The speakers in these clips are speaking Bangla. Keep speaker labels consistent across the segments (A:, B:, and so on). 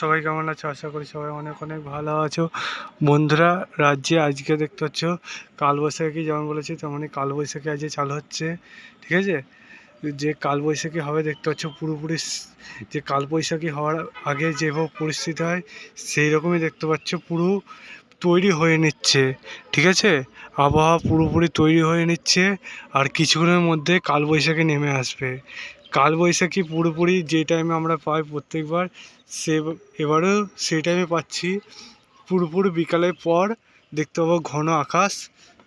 A: সবাই কেমন আছো? আশা করি সবাই অনেক অনেক ভালো আছো। বন্ধুরা, রাজ্যে আজকে দেখতে পাচ্ছ, কালবৈশাখী যেমন বলেছি তেমনই কালবৈশাখী আজকে চালু হচ্ছে, ঠিক আছে? যে কালবৈশাখী হবে, দেখতে পাচ্ছ পুরোপুরি যে কালবৈশাখী হওয়ার আগে যেভাবে পরিস্থিতি হয়, সেই রকমই দেখতে পাচ্ছ, পুরো তৈরি হয়ে নিচ্ছে, ঠিক আছে? আবহাওয়া পুরোপুরি তৈরি হয়ে নিচ্ছে, আর কিছুক্ষণের মধ্যে কালবৈশাখী নেমে আসবে কালবৈশাখী পুরোপুরি যে টাইমে আমরা পাই প্রত্যেকবার, সে এবারেও সেই টাইমে পাচ্ছি। পুরোপুরি বিকালের পর দেখতে পাবো ঘন আকাশ,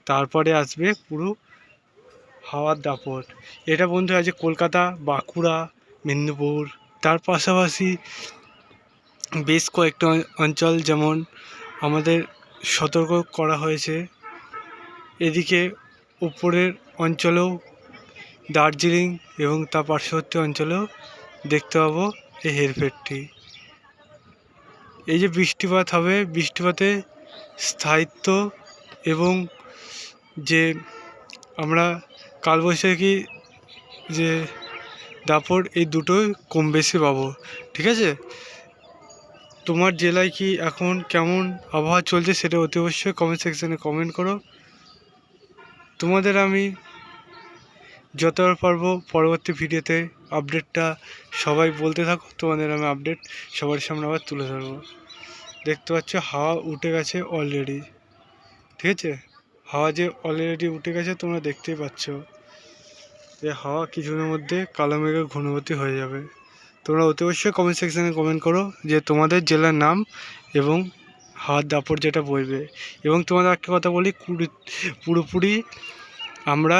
A: তারপরে আসবে পুরো হাওয়ার দাপট। এটা বন্ধু আছে কলকাতা, বাঁকুড়া, মেদিনীপুর, তার পাশাপাশি বেশ কয়েকটা অঞ্চল যেমন আমাদের সতর্ক করা হয়েছে। এদিকে উপরের অঞ্চলেও দার্জিলিং এবং তার পার্শ্ববর্তী অঞ্চলেও দেখতে পাবো এই হেরফেরটি। এই যে বৃষ্টিপাত হবে, বৃষ্টিপাতে স্থায়িত্ব এবং যে আমরা কালবৈশাখী যে দাপট, এই দুটোই কম বেশি পাবো, ঠিক আছে? তোমার জেলায় কি এখন কেমন আবহাওয়া চলছে সেটা অতি অবশ্যই কমেন্ট সেকশানে কমেন্ট করো। তোমাদের আমি যতবার পারব পরবর্তী ভিডিওতে আপডেটটা সবাই বলতে থাকো, তোমাদের আমি আপডেট সবার সামনে আবার তুলে ধরবো। দেখতে পাচ্ছ হাওয়া উঠে গেছে অলরেডি ঠিক আছে? হাওয়া যে অলরেডি উঠে গেছে তোমরা দেখতেই পাচ্ছ যে হাওয়া কিছুদিনের মধ্যে কালো মেঘের ঘনীভূতি হয়ে যাবে। তোমরা অতি অবশ্যই কমেন্ট সেকশনে কমেন্ট করো যে তোমাদের জেলার নাম এবং হাওয়ার দাপট যেটা বইবে। এবং তোমাদের একটা কথা বলি পুরোপুরি আমরা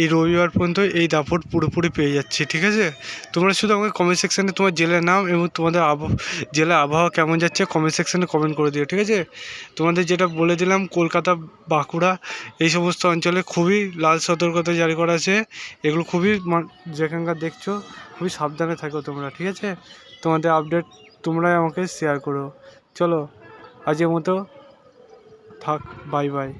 A: এই রবিবার পর্যন্ত এই দাপট পুরোপুরি পেয়ে যাচ্ছি, ঠিক আছে? তোমরা শুধু আমাকে কমেন্ট সেকশানে তোমার জেলার নাম এবং তোমাদের আবহাওয়া জেলার আবহাওয়া কেমন যাচ্ছে কমেন্ট সেকশানে কমেন্ট করে দিও, ঠিক আছে? তোমাদের যেটা বলে দিলাম, কলকাতা, বাঁকুড়া, এই সমস্ত অঞ্চলে খুবই লাল সতর্কতা জারি করা আছে। এগুলো খুবই যেখানকার দেখছ, খুবই সাবধানে থাকো তোমরা, ঠিক আছে? তোমাদের আপডেট তোমরাই আমাকে শেয়ার করো। চলো আজের মতো থাক বাই বাই